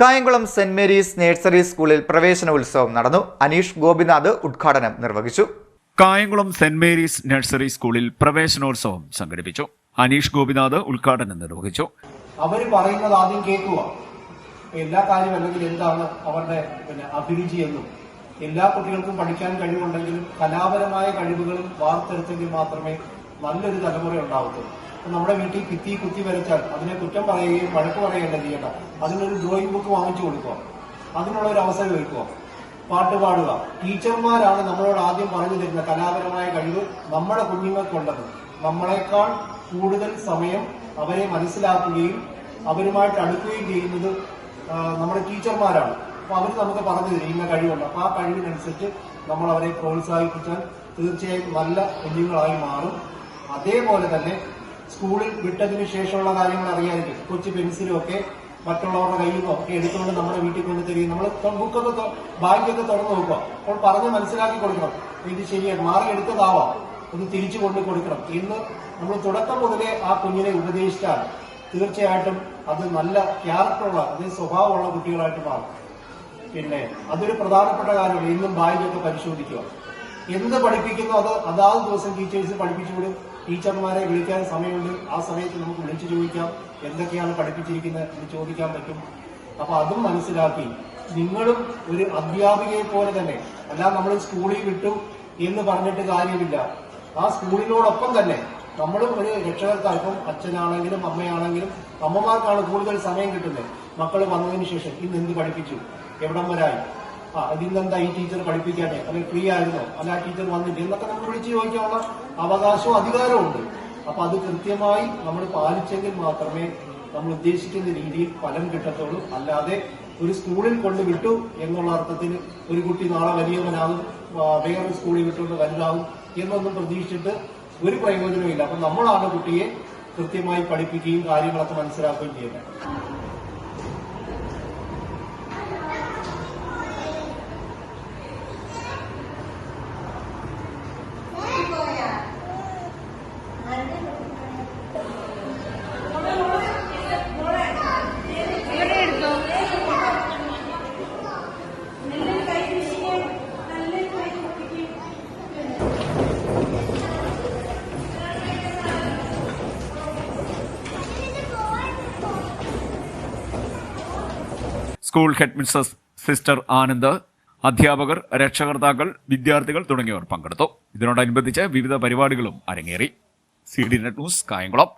Kayamkulam saint Mary's nursery സ്കൂളിൽ പ്രവേശനോത്സവം നടന്നു. അനീഷ് ഗോപിനാഥ് ഉദ്ഘാടനം നിർവഹിച്ചു. കായംകുളം സെന്റ് മേരീസ് നഴ്സറി സ്കൂളിൽ പ്രവേശനോത്സവം സംഘടിപ്പിച്ചു. അനീഷ് ഗോപിനാഥ് ഉദ്ഘാടനം നിർവഹിച്ചു. അവർ പറയുന്നത് ആദ്യം കേൾക്കുക. എല്ലാ കാര്യം അല്ലെങ്കിൽ എന്താണ് അവരുടെ പിന്നെ അഭിരുചി എന്നും. എല്ലാ കുട്ടികൾക്കും പഠിക്കാൻ കഴിവുണ്ടെങ്കിലും കലാപരമായ കഴിവുകളും വാർത്തെടുത്തെങ്കിൽ മാത്രമേ നല്ലൊരു തലമുറ ഉണ്ടാവത്തുള്ളൂ. നമ്മുടെ വീട്ടിൽ കിത്തി കുത്തി വരച്ചാൽ അതിനെ കുറ്റം പറയുകയും വഴക്ക് പറയുകയല്ല ചെയ്യേണ്ട. അതിനൊരു ഡ്രോയിങ് ബുക്ക് വാങ്ങിച്ചു കൊടുക്കുക. അതിനുള്ള ഒരു അവസരം ഒരുക്കുക. പാട്ട് പാടുക. ടീച്ചർമാരാണ് നമ്മളോട് ആദ്യം പറഞ്ഞു തരുന്ന കലാപരമായ കഴിവ് നമ്മുടെ കുഞ്ഞുങ്ങൾക്കുള്ളത് നമ്മളെക്കാൾ കൂടുതൽ സമയം അവരെ മനസ്സിലാക്കുകയും അവരുമായിട്ട് അടുക്കുകയും ചെയ്യുന്നത് നമ്മുടെ ടീച്ചർമാരാണ്. അപ്പൊ അവർ നമുക്ക് പറഞ്ഞു തരും ഇന്ന കഴിവുണ്ട്. അപ്പൊ ആ കഴിവിനനുസരിച്ച് നമ്മൾ അവരെ പ്രോത്സാഹിപ്പിച്ചാൽ തീർച്ചയായും നല്ല കുഞ്ഞുങ്ങളായി മാറും. അതേപോലെ തന്നെ സ്കൂളിൽ വിട്ടതിന് ശേഷമുള്ള കാര്യങ്ങൾ അറിയാമായിരിക്കും കൊച്ചു പെൻസിലും ഒക്കെ മറ്റുള്ളവരുടെ കയ്യിൽ നിന്നോ ഒക്കെ എടുത്തുകൊണ്ട് നമ്മുടെ വീട്ടിൽ കൊണ്ട് തരികയും നമ്മൾ ബുക്കൊക്കെ ബാങ്കൊക്കെ തുറന്നു നോക്കുക അപ്പോൾ പറഞ്ഞ് മനസ്സിലാക്കി കൊടുക്കണം. ഇത് ശരിയാണ് മാറിയെടുത്തതാവാം ഒന്ന് തിരിച്ചു കൊണ്ട് കൊടുക്കണം. ഇന്ന് നമ്മൾ തുടക്കം മുതലേ ആ കുഞ്ഞിനെ ഉപദേശിച്ചാൽ തീർച്ചയായിട്ടും അത് നല്ല ക്യാരക്ടറുള്ള അതേ സ്വഭാവമുള്ള കുട്ടികളായിട്ട് മാറും. പിന്നെ അതൊരു പ്രധാനപ്പെട്ട കാര്യമാണ്. ഇന്നും ബാഗൊക്കെ പരിശോധിക്കുക. എന്ത് പഠിപ്പിക്കുന്നോ അത് അതാത് ദിവസം ടീച്ചേഴ്സ് പഠിപ്പിച്ചുവിടും. ടീച്ചർമാരെ വിളിക്കാൻ സമയമുണ്ട്. ആ സമയത്ത് നമുക്ക് വിളിച്ചു ചോദിക്കാം എന്തൊക്കെയാണ് പഠിപ്പിച്ചിരിക്കുന്നത് എന്ന് ചോദിക്കാൻ പറ്റും. അപ്പൊ അതും മനസ്സിലാക്കി. നിങ്ങളും ഒരു അധ്യാപികയെ പോലെ തന്നെ അല്ല നമ്മൾ സ്കൂളിൽ വിട്ടു എന്ന് പറഞ്ഞിട്ട് കാര്യമില്ല. ആ സ്കൂളിനോടൊപ്പം തന്നെ നമ്മളും ഒരു രക്ഷകർത്താവ് അച്ഛനാണെങ്കിലും അമ്മയാണെങ്കിലും അമ്മമാർക്കാണ് കൂടുതൽ സമയം കിട്ടുന്നത്. മക്കൾ വന്നതിന് ശേഷം ഇന്ന് എന്ത് പഠിപ്പിച്ചു? എവിടം വരായി? ആ ഇതിന്നെന്താ ഈ ടീച്ചർ പഠിപ്പിക്കാതെ അല്ലെങ്കിൽ ഫ്രീ ആയിരുന്നോ? അല്ല ആ ടീച്ചർ വന്നില്ല? എന്നൊക്കെ നമ്മൾ വിളിച്ച് ചോദിക്കാനുള്ള അവകാശവും അധികാരവും ഉണ്ട്. അപ്പൊ അത് കൃത്യമായി നമ്മൾ പാലിച്ചെങ്കിൽ മാത്രമേ നമ്മൾ ഉദ്ദേശിക്കുന്ന രീതിയിൽ ഫലം കിട്ടത്തുള്ളൂ. അല്ലാതെ ഒരു സ്കൂളിൽ കൊണ്ട് വിട്ടു എന്നുള്ള അർത്ഥത്തിൽ ഒരു കുട്ടി നാളെ വലിയവനാകും ആ, വേറൊരു സ്കൂളിൽ വിട്ടുകൊണ്ട് വലുതാകും എന്നൊന്നും പ്രതീക്ഷിച്ചിട്ട് ഒരു പ്രയോജനവും ഇല്ല. അപ്പൊ നമ്മളാണ് കുട്ടിയെ കൃത്യമായി പഠിപ്പിക്കുകയും കാര്യങ്ങളൊക്കെ മനസ്സിലാക്കുകയും ചെയ്യുന്നത്. School head Mrs sister Anand അധ്യാപകർ രക്ഷകർത്താക്കൾ വിദ്യാർത്ഥികൾ തുടങ്ങിയവർ പങ്കെടുത്തു. ഇതിനോടനുബന്ധിച്ച് വിവിധ പരിപാടികളും അരങ്ങേറി. C D net news Kayamkulam.